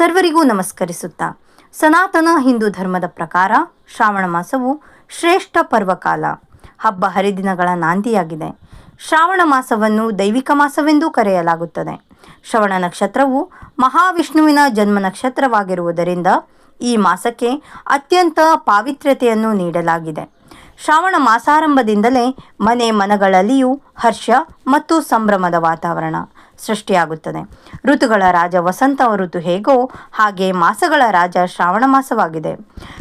ಸರ್ವರಿಗೂ ನಮಸ್ಕರಿಸುತ್ತಾ, ಸನಾತನ ಹಿಂದೂ ಧರ್ಮದ ಪ್ರಕಾರ ಶ್ರಾವಣ ಮಾಸವು ಶ್ರೇಷ್ಠ ಪರ್ವಕಾಲ. ಹಬ್ಬ ಹರಿದಿನಗಳ ನಾಂದಿಯಾಗಿದೆ. ಶ್ರಾವಣ ಮಾಸವನ್ನು ದೈವಿಕ ಮಾಸವೆಂದೂ ಕರೆಯಲಾಗುತ್ತದೆ. ಶ್ರವಣ ನಕ್ಷತ್ರವು ಮಹಾವಿಷ್ಣುವಿನ ಜನ್ಮ ನಕ್ಷತ್ರವಾಗಿರುವುದರಿಂದ ಈ ಮಾಸಕ್ಕೆ ಅತ್ಯಂತ ಪಾವಿತ್ರ್ಯತೆಯನ್ನು ನೀಡಲಾಗಿದೆ. ಶ್ರಾವಣ ಮಾಸಾರಂಭದಿಂದಲೇ ಮನೆ ಮನಗಳಲ್ಲಿಯೂ ಹರ್ಷ ಮತ್ತು ಸಂಭ್ರಮದ ವಾತಾವರಣ ಸೃಷ್ಟಿಯಾಗುತ್ತದೆ. ಋತುಗಳ ರಾಜ ವಸಂತ ಋತು ಹೇಗೋ ಹಾಗೆ ಮಾಸಗಳ ರಾಜ ಶ್ರಾವಣ ಮಾಸವಾಗಿದೆ.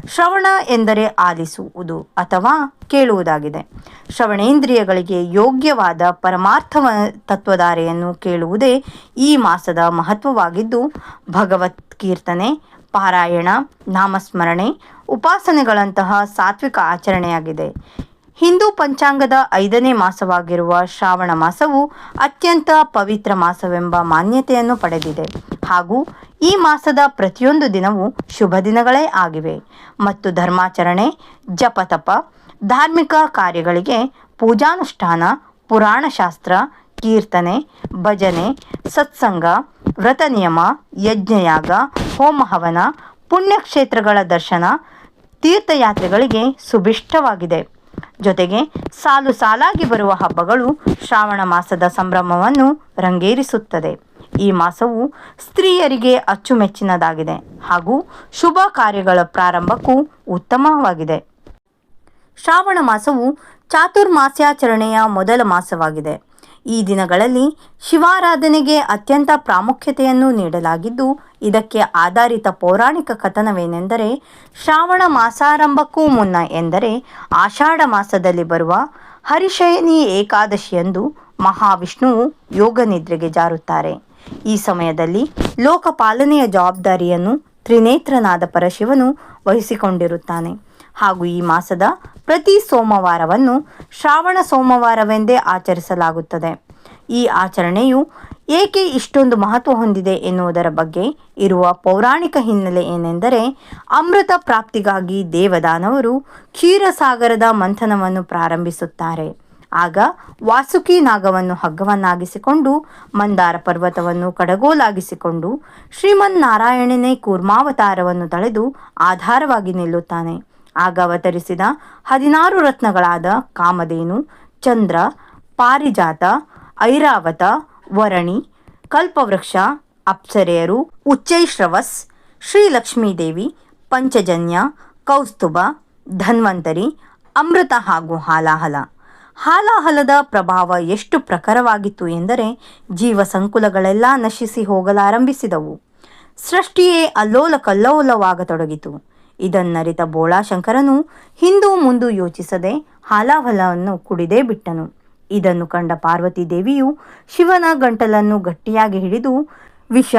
ಶ್ರವಣ ಎಂದರೆ ಆಲಿಸುವುದು ಅಥವಾ ಕೇಳುವುದಾಗಿದೆ. ಶ್ರವಣೇಂದ್ರಿಯಗಳಿಗೆ ಯೋಗ್ಯವಾದ ಪರಮಾರ್ಥವ ತತ್ವಧಾರೆಯನ್ನು ಕೇಳುವುದೇ ಈ ಮಾಸದ ಮಹತ್ವವಾಗಿದ್ದು ಭಗವತ್ ಕೀರ್ತನೆ ಪಾರಾಯಣ, ನಾಮಸ್ಮರಣೆ, ಉಪಾಸನೆಗಳಂತಹ ಸಾತ್ವಿಕ ಆಚರಣೆಯಾಗಿದೆ. ಹಿಂದೂ ಪಂಚಾಂಗದ ಐದನೇ ಮಾಸವಾಗಿರುವ ಶ್ರಾವಣ ಮಾಸವು ಅತ್ಯಂತ ಪವಿತ್ರ ಮಾಸವೆಂಬ ಮಾನ್ಯತೆಯನ್ನು ಪಡೆದಿದೆ. ಹಾಗೂ ಈ ಮಾಸದ ಪ್ರತಿಯೊಂದು ದಿನವೂ ಶುಭ ದಿನಗಳೇ ಆಗಿವೆ. ಮತ್ತು ಧರ್ಮಾಚರಣೆ, ಜಪತಪ, ಧಾರ್ಮಿಕ ಕಾರ್ಯಗಳಿಗೆ ಪೂಜಾನುಷ್ಠಾನ, ಪುರಾಣಶಾಸ್ತ್ರ, ಕೀರ್ತನೆ, ಭಜನೆ, ಸತ್ಸಂಗ, ವ್ರತ ನಿಯಮ, ಯಜ್ಞಯಾಗ ಹೋಮ ಹವನ ಪುಣ್ಯಕ್ಷೇತ್ರಗಳ ದರ್ಶನ ತೀರ್ಥಯಾತ್ರೆಗಳಿಗೆ ಸುಭಿಷ್ಟವಾಗಿದೆ. ಜೊತೆಗೆ ಸಾಲು ಸಾಲಾಗಿ ಬರುವ ಹಬ್ಬಗಳು ಶ್ರಾವಣ ಮಾಸದ ಸಂಭ್ರಮವನ್ನು ರಂಗೇರಿಸುತ್ತದೆ. ಈ ಮಾಸವು ಸ್ತ್ರೀಯರಿಗೆ ಅಚ್ಚುಮೆಚ್ಚಿನದಾಗಿದೆ ಹಾಗೂ ಶುಭ ಕಾರ್ಯಗಳ ಪ್ರಾರಂಭಕ್ಕೂ ಉತ್ತಮವಾಗಿದೆ. ಶ್ರಾವಣ ಮಾಸವು ಚಾತುರ್ಮಾಸ್ಯಾಚರಣೆಯ ಮೊದಲ ಮಾಸವಾಗಿದೆ. ಈ ದಿನಗಳಲ್ಲಿ ಶಿವಾರಾಧನೆಗೆ ಅತ್ಯಂತ ಪ್ರಾಮುಖ್ಯತೆಯನ್ನು ನೀಡಲಾಗಿದ್ದು, ಇದಕ್ಕೆ ಆಧಾರಿತ ಪೌರಾಣಿಕ ಕಥನವೇನೆಂದರೆ, ಶ್ರಾವಣ ಮಾಸಾರಂಭಕ್ಕೂ ಮುನ್ನ ಎಂದರೆ, ಆಷಾಢ ಮಾಸದಲ್ಲಿ ಬರುವ ಹರಿಶಯನಿ ಏಕಾದಶಿಯಂದು ಮಹಾವಿಷ್ಣುವು ಯೋಗ ನಿದ್ರೆಗೆ ಜಾರುತ್ತಾರೆ. ಈ ಸಮಯದಲ್ಲಿ ಲೋಕಪಾಲನೆಯ ಜವಾಬ್ದಾರಿಯನ್ನು ತ್ರಿನೇತ್ರನಾದ ಪರಶಿವನು ವಹಿಸಿಕೊಂಡಿರುತ್ತಾನೆ. ಹಾಗೂ ಈ ಮಾಸದ ಪ್ರತಿ ಸೋಮವಾರವನ್ನು ಶ್ರಾವಣ ಸೋಮವಾರವೆಂದೇ ಆಚರಿಸಲಾಗುತ್ತದೆ. ಈ ಆಚರಣೆಯು ಏಕೆ ಇಷ್ಟೊಂದು ಮಹತ್ವ ಹೊಂದಿದೆ ಎನ್ನುವುದರ ಬಗ್ಗೆ ಇರುವ ಪೌರಾಣಿಕ ಹಿನ್ನೆಲೆ ಏನೆಂದರೆ, ಅಮೃತ ಪ್ರಾಪ್ತಿಗಾಗಿ ದೇವದಾನವರು ಕ್ಷೀರಸಾಗರದ ಮಂಥನವನ್ನು ಪ್ರಾರಂಭಿಸುತ್ತಾರೆ. ಆಗ ವಾಸುಕಿ ನಾಗವನ್ನು ಹಗ್ಗವನ್ನಾಗಿಸಿಕೊಂಡು, ಮಂದಾರ ಪರ್ವತವನ್ನು ಕಡಗೋಲಾಗಿಸಿಕೊಂಡು ಶ್ರೀಮನ್ನಾರಾಯಣನೇ ಕೂರ್ಮಾವತಾರವನ್ನು ತಳೆದು ಆಧಾರವಾಗಿ ನಿಲ್ಲುತ್ತಾನೆ. ಆಗ ಅವತರಿಸಿದ ಹದಿನಾರು ರತ್ನಗಳಾದ ಕಾಮಧೇನು, ಚಂದ್ರ, ಪಾರಿಜಾತ, ಐರಾವತ, ವರಣಿ, ಕಲ್ಪವೃಕ್ಷ, ಅಪ್ಸರೆಯರು ಉಚ್ಚೈಶ್ರವಸ್ ಶ್ರೀಲಕ್ಷ್ಮೀದೇವಿ, ಪಂಚಜನ್ಯ, ಕೌಸ್ತುಭ, ಧನ್ವಂತರಿ, ಅಮೃತ ಹಾಗೂ ಹಾಲಾಹಲ. ಹಾಲಾಹಲದ ಪ್ರಭಾವ ಎಷ್ಟು ಪ್ರಖರವಾಗಿತ್ತು ಎಂದರೆ ಜೀವ ಸಂಕುಲಗಳೆಲ್ಲ ನಶಿಸಿ ಹೋಗಲಾರಂಭಿಸಿದವು. ಸೃಷ್ಟಿಯೇ ಅಲ್ಲೋಲ ಕಲ್ಲೋಲವಾಗತೊಡಗಿತು ಇದನ್ನರಿತ ಬೋಳಾಶಂಕರನು ಹಿಂದೂ ಮುಂದು ಯೋಚಿಸದೆ ಹಾಲಾಹಲವನ್ನು ಕುಡಿದೇ ಬಿಟ್ಟನು. ಇದನ್ನು ಕಂಡ ಪಾರ್ವತಿ ದೇವಿಯು ಶಿವನ ಗಂಟಲನ್ನು ಗಟ್ಟಿಯಾಗಿ ಹಿಡಿದು ವಿಷ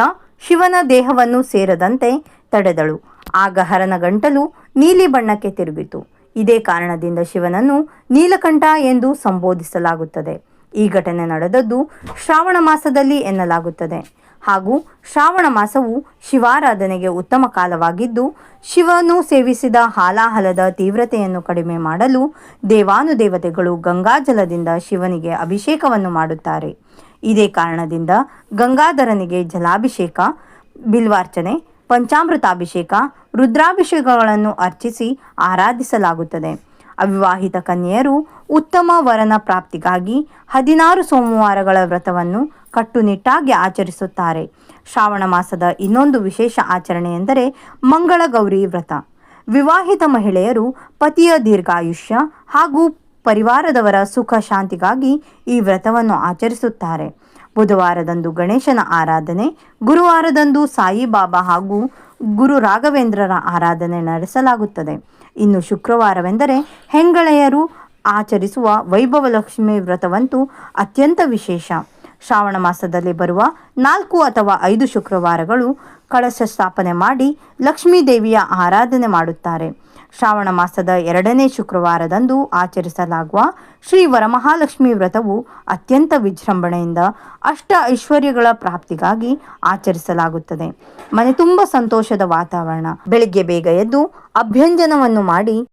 ಶಿವನ ದೇಹವನ್ನು ಸೇರದಂತೆ ತಡೆದಳು. ಆಗ ಹರನ ಗಂಟಲು ನೀಲಿ ಬಣ್ಣಕ್ಕೆ ತಿರುಗಿತು. ಇದೇ ಕಾರಣದಿಂದ ಶಿವನನ್ನು ನೀಲಕಂಠ ಎಂದು ಸಂಬೋಧಿಸಲಾಗುತ್ತದೆ. ಈ ಘಟನೆ ನಡೆದದ್ದು ಶ್ರಾವಣ ಮಾಸದಲ್ಲಿ ಎನ್ನಲಾಗುತ್ತದೆ. ಹಾಗೂ ಶ್ರಾವಣ ಮಾಸವು ಶಿವಾರಾಧನೆಗೆ ಉತ್ತಮ ಕಾಲವಾಗಿದ್ದು, ಶಿವನು ಸೇವಿಸಿದ ಹಾಲಾಹಲದ ತೀವ್ರತೆಯನ್ನು ಕಡಿಮೆ ಮಾಡಲು ದೇವಾನುದೇವತೆಗಳು ಗಂಗಾಜಲದಿಂದ ಶಿವನಿಗೆ ಅಭಿಷೇಕವನ್ನು ಮಾಡುತ್ತಾರೆ. ಇದೇ ಕಾರಣದಿಂದ ಗಂಗಾಧರನಿಗೆ ಜಲಾಭಿಷೇಕ, ಬಿಲ್ವಾರ್ಚನೆ, ಪಂಚಾಮೃತಾಭಿಷೇಕ, ರುದ್ರಾಭಿಷೇಕಗಳನ್ನು ಅರ್ಚಿಸಿ ಆರಾಧಿಸಲಾಗುತ್ತದೆ. ಅವಿವಾಹಿತ ಕನ್ಯೆಯರು ಉತ್ತಮ ವರನ ಪ್ರಾಪ್ತಿಗಾಗಿ ಹದಿನಾರು ಸೋಮವಾರಗಳ ವ್ರತವನ್ನು ಕಟ್ಟುನಿಟ್ಟಾಗಿ ಆಚರಿಸುತ್ತಾರೆ. ಶ್ರಾವಣ ಮಾಸದ ಇನ್ನೊಂದು ವಿಶೇಷ ಆಚರಣೆ ಎಂದರೆ ಮಂಗಳ ಗೌರಿ ವ್ರತ. ವಿವಾಹಿತ ಮಹಿಳೆಯರು ಪತಿಯ ದೀರ್ಘಾಯುಷ್ಯ ಹಾಗೂ ಪರಿವಾರದವರ ಸುಖ ಶಾಂತಿಗಾಗಿ ಈ ವ್ರತವನ್ನು ಆಚರಿಸುತ್ತಾರೆ. ಬುಧವಾರದಂದು ಗಣೇಶನ ಆರಾಧನೆ, ಗುರುವಾರದಂದು ಸಾಯಿಬಾಬಾ ಹಾಗೂ ಗುರು ರಾಘವೇಂದ್ರರ ಆರಾಧನೆ ನಡೆಸಲಾಗುತ್ತದೆ. ಇನ್ನು ಶುಕ್ರವಾರವೆಂದರೆ ಹೆಂಗಳೆಯರು ಆಚರಿಸುವ ವೈಭವಲಕ್ಷ್ಮಿ ವ್ರತವಂತೂ ಅತ್ಯಂತ ವಿಶೇಷ. ಶ್ರಾವಣ ಮಾಸದಲ್ಲಿ ಬರುವ ನಾಲ್ಕು ಅಥವಾ ಐದು ಶುಕ್ರವಾರಗಳು ಕಳಶ ಸ್ಥಾಪನೆ ಮಾಡಿ ಲಕ್ಷ್ಮೀ ದೇವಿಯ ಆರಾಧನೆ ಮಾಡುತ್ತಾರೆ. ಶ್ರಾವಣ ಮಾಸದ ಎರಡನೇ ಶುಕ್ರವಾರದಂದು ಆಚರಿಸಲಾಗುವ ಶ್ರೀ ವರಮಹಾಲಕ್ಷ್ಮಿ ವ್ರತವು ಅತ್ಯಂತ ವಿಜೃಂಭಣೆಯಿಂದ ಅಷ್ಟ ಐಶ್ವರ್ಯಗಳ ಪ್ರಾಪ್ತಿಗಾಗಿ ಆಚರಿಸಲಾಗುತ್ತದೆ. ಮನೆ ತುಂಬ ಸಂತೋಷದ ವಾತಾವರಣ. ಬೆಳಿಗ್ಗೆ ಬೇಗ ಎದ್ದು ಅಭ್ಯಂಜನವನ್ನು ಮಾಡಿ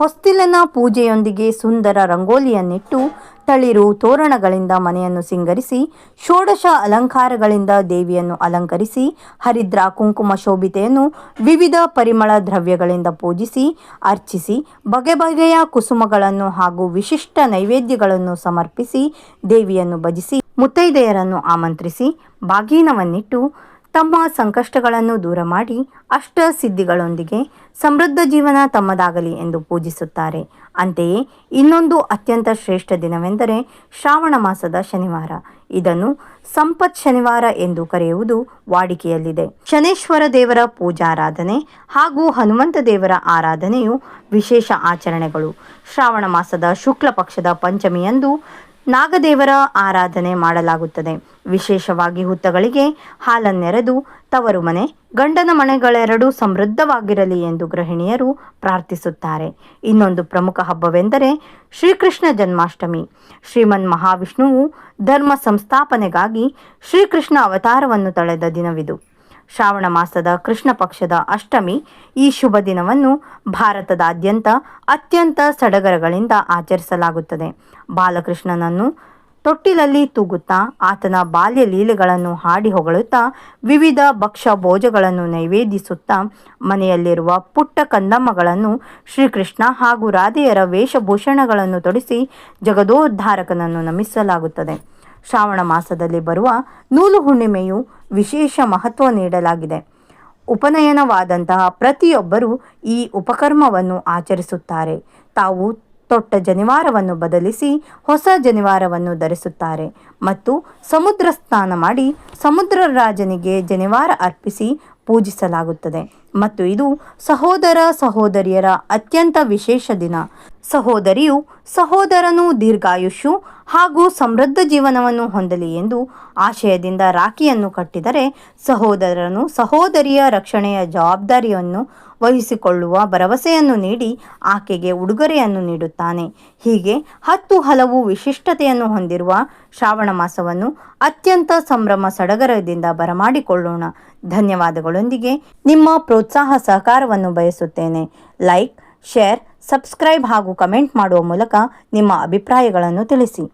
ಹೊಸ್ತಿಲಿನ ಪೂಜೆಯೊಂದಿಗೆ ಸುಂದರ ರಂಗೋಲಿಯನ್ನಿಟ್ಟು ತಳಿರು ತೋರಣಗಳಿಂದ ಮನೆಯನ್ನು ಸಿಂಗರಿಸಿ, ಷೋಡಶ ಅಲಂಕಾರಗಳಿಂದ ದೇವಿಯನ್ನು ಅಲಂಕರಿಸಿ, ಹರಿದ್ರ ಕುಂಕುಮ ಶೋಭಿತೆಯನ್ನು ವಿವಿಧ ಪರಿಮಳ ದ್ರವ್ಯಗಳಿಂದ ಪೂಜಿಸಿ, ಅರ್ಚಿಸಿ, ಬಗೆ ಬಗೆಯ ಕುಸುಮಗಳನ್ನು ಹಾಗೂ ವಿಶಿಷ್ಟ ನೈವೇದ್ಯಗಳನ್ನು ಸಮರ್ಪಿಸಿ ದೇವಿಯನ್ನು ಭಜಿಸಿ, ಮುತ್ತೈದೆಯರನ್ನು ಆಮಂತ್ರಿಸಿ, ಬಾಗೀನವನ್ನಿಟ್ಟು ತಮ್ಮ ಸಂಕಷ್ಟಗಳನ್ನು ದೂರ ಮಾಡಿ ಅಷ್ಟ ಸಿದ್ಧಿಗಳೊಂದಿಗೆ ಸಮೃದ್ಧ ಜೀವನ ತಮ್ಮದಾಗಲಿ ಎಂದು ಪೂಜಿಸುತ್ತಾರೆ. ಅಂತೆಯೇ ಇನ್ನೊಂದು ಅತ್ಯಂತ ಶ್ರೇಷ್ಠ ದಿನವೆಂದರೆ ಶ್ರಾವಣ ಮಾಸದ ಶನಿವಾರ. ಇದನ್ನು ಸಂಪತ್ ಶನಿವಾರ ಎಂದು ಕರೆಯುವುದು ವಾಡಿಕೆಯಲ್ಲಿದೆ. ಶನೇಶ್ವರ ದೇವರ ಪೂಜಾರಾಧನೆ ಹಾಗೂ ಹನುಮಂತ ದೇವರ ಆರಾಧನೆಯು ವಿಶೇಷ ಆಚರಣೆಗಳು. ಶ್ರಾವಣ ಮಾಸದ ಶುಕ್ಲ ಪಕ್ಷದ ಪಂಚಮಿಯಂದು ನಾಗದೇವರ ಆರಾಧನೆ ಮಾಡಲಾಗುತ್ತದೆ. ವಿಶೇಷವಾಗಿ ಹುತ್ತಗಳಿಗೆ ಹಾಲನ್ನೆರೆದು ತವರು ಮನೆ, ಗಂಡನ ಮನೆಗಳೆರಡೂ ಸಮೃದ್ಧವಾಗಿರಲಿ ಎಂದು ಗೃಹಿಣಿಯರು ಪ್ರಾರ್ಥಿಸುತ್ತಾರೆ. ಇನ್ನೊಂದು ಪ್ರಮುಖ ಹಬ್ಬವೆಂದರೆ ಶ್ರೀಕೃಷ್ಣ ಜನ್ಮಾಷ್ಟಮಿ. ಶ್ರೀಮನ್ ಮಹಾವಿಷ್ಣುವು ಧರ್ಮ ಸಂಸ್ಥಾಪನೆಗಾಗಿ ಶ್ರೀಕೃಷ್ಣ ಅವತಾರವನ್ನು ತಳೆದ ದಿನವಿದು. ಶ್ರಾವಣ ಮಾಸದ ಕೃಷ್ಣ ಪಕ್ಷದ ಅಷ್ಟಮಿ ಈ ಶುಭ ದಿನವನ್ನು ಭಾರತದಾದ್ಯಂತ ಅತ್ಯಂತ ಸಡಗರಗಳಿಂದ ಆಚರಿಸಲಾಗುತ್ತದೆ. ಬಾಲಕೃಷ್ಣನನ್ನು ತೊಟ್ಟಿಲಲ್ಲಿ ತೂಗುತ್ತಾ ಆತನ ಬಾಲ್ಯ ಲೀಲೆಗಳನ್ನು ಹಾಡಿ ಹೊಗಳುತ್ತಾ ವಿವಿಧ ಭಕ್ಷ್ಯ ಭೋಜಗಳನ್ನು ನೈವೇದಿಸುತ್ತಾ ಮನೆಯಲ್ಲಿರುವ ಪುಟ್ಟ ಕಂದಮ್ಮಗಳನ್ನು ಶ್ರೀಕೃಷ್ಣ ಹಾಗೂ ರಾಧೆಯರ ವೇಷಭೂಷಣಗಳನ್ನು ತೊಡಿಸಿ ಜಗದೋದ್ಧಾರಕನನ್ನು ನಮಿಸಲಾಗುತ್ತದೆ. ಶ್ರಾವಣ ಮಾಸದಲ್ಲಿ ಬರುವ ನೂಲು ಹುಣ್ಣಿಮೆಯು ವಿಶೇಷ ಮಹತ್ವ ನೀಡಲಾಗಿದೆ. ಉಪನಯನವಾದಂತಹ ಪ್ರತಿಯೊಬ್ಬರೂ ಈ ಉಪಕರ್ಮವನ್ನು ಆಚರಿಸುತ್ತಾರೆ. ತಾವು ತೊಟ್ಟ ಜನಿವಾರವನ್ನು ಬದಲಿಸಿ ಹೊಸ ಜನಿವಾರವನ್ನು ಧರಿಸುತ್ತಾರೆ ಮತ್ತು ಸಮುದ್ರ ಸ್ನಾನ ಮಾಡಿ ಸಮುದ್ರ ರಾಜನಿಗೆ ಜನಿವಾರ ಅರ್ಪಿಸಿ ಪೂಜಿಸಲಾಗುತ್ತದೆ. ಮತ್ತು ಇದು ಸಹೋದರ ಸಹೋದರಿಯರ ಅತ್ಯಂತ ವಿಶೇಷ ದಿನ. ಸಹೋದರಿಯು ಸಹೋದರನು ದೀರ್ಘಾಯುಷ್ಯು ಹಾಗೂ ಸಮೃದ್ಧ ಜೀವನವನ್ನು ಹೊಂದಲಿ ಎಂದು ಆಶಯದಿಂದ ರಾಖಿಯನ್ನು ಕಟ್ಟಿದರೆ ಸಹೋದರನು ಸಹೋದರಿಯ ರಕ್ಷಣೆಯ ಜವಾಬ್ದಾರಿಯನ್ನು ವಹಿಸಿಕೊಳ್ಳುವ ಭರವಸೆಯನ್ನು ನೀಡಿ ಆಕೆಗೆ ಉಡುಗೊರೆಯನ್ನು ನೀಡುತ್ತಾನೆ. ಹೀಗೆ ಹತ್ತು ಹಲವು ವಿಶಿಷ್ಟತೆಯನ್ನು ಹೊಂದಿರುವ ಶ್ರಾವಣ ಮಾಸವನ್ನು ಅತ್ಯಂತ ಸಂಭ್ರಮ ಸಡಗರದಿಂದ ಬರಮಾಡಿಕೊಳ್ಳೋಣ. ಧನ್ಯವಾದಗಳೊಂದಿಗೆ ನಿಮ್ಮ ಪ್ರೋತ್ಸಾಹ ಸಹಕಾರವನ್ನು ಬಯಸುತ್ತೇನೆ. ಲೈಕ್, ಶೇರ್ ಸಬ್ಸ್ಕ್ರೈಬ್ ಹಾಗೂ ಕಮೆಂಟ್ ಮಾಡುವ ಮೂಲಕ ನಿಮ್ಮ ಅಭಿಪ್ರಾಯಗಳನ್ನು ತಿಳಿಸಿ.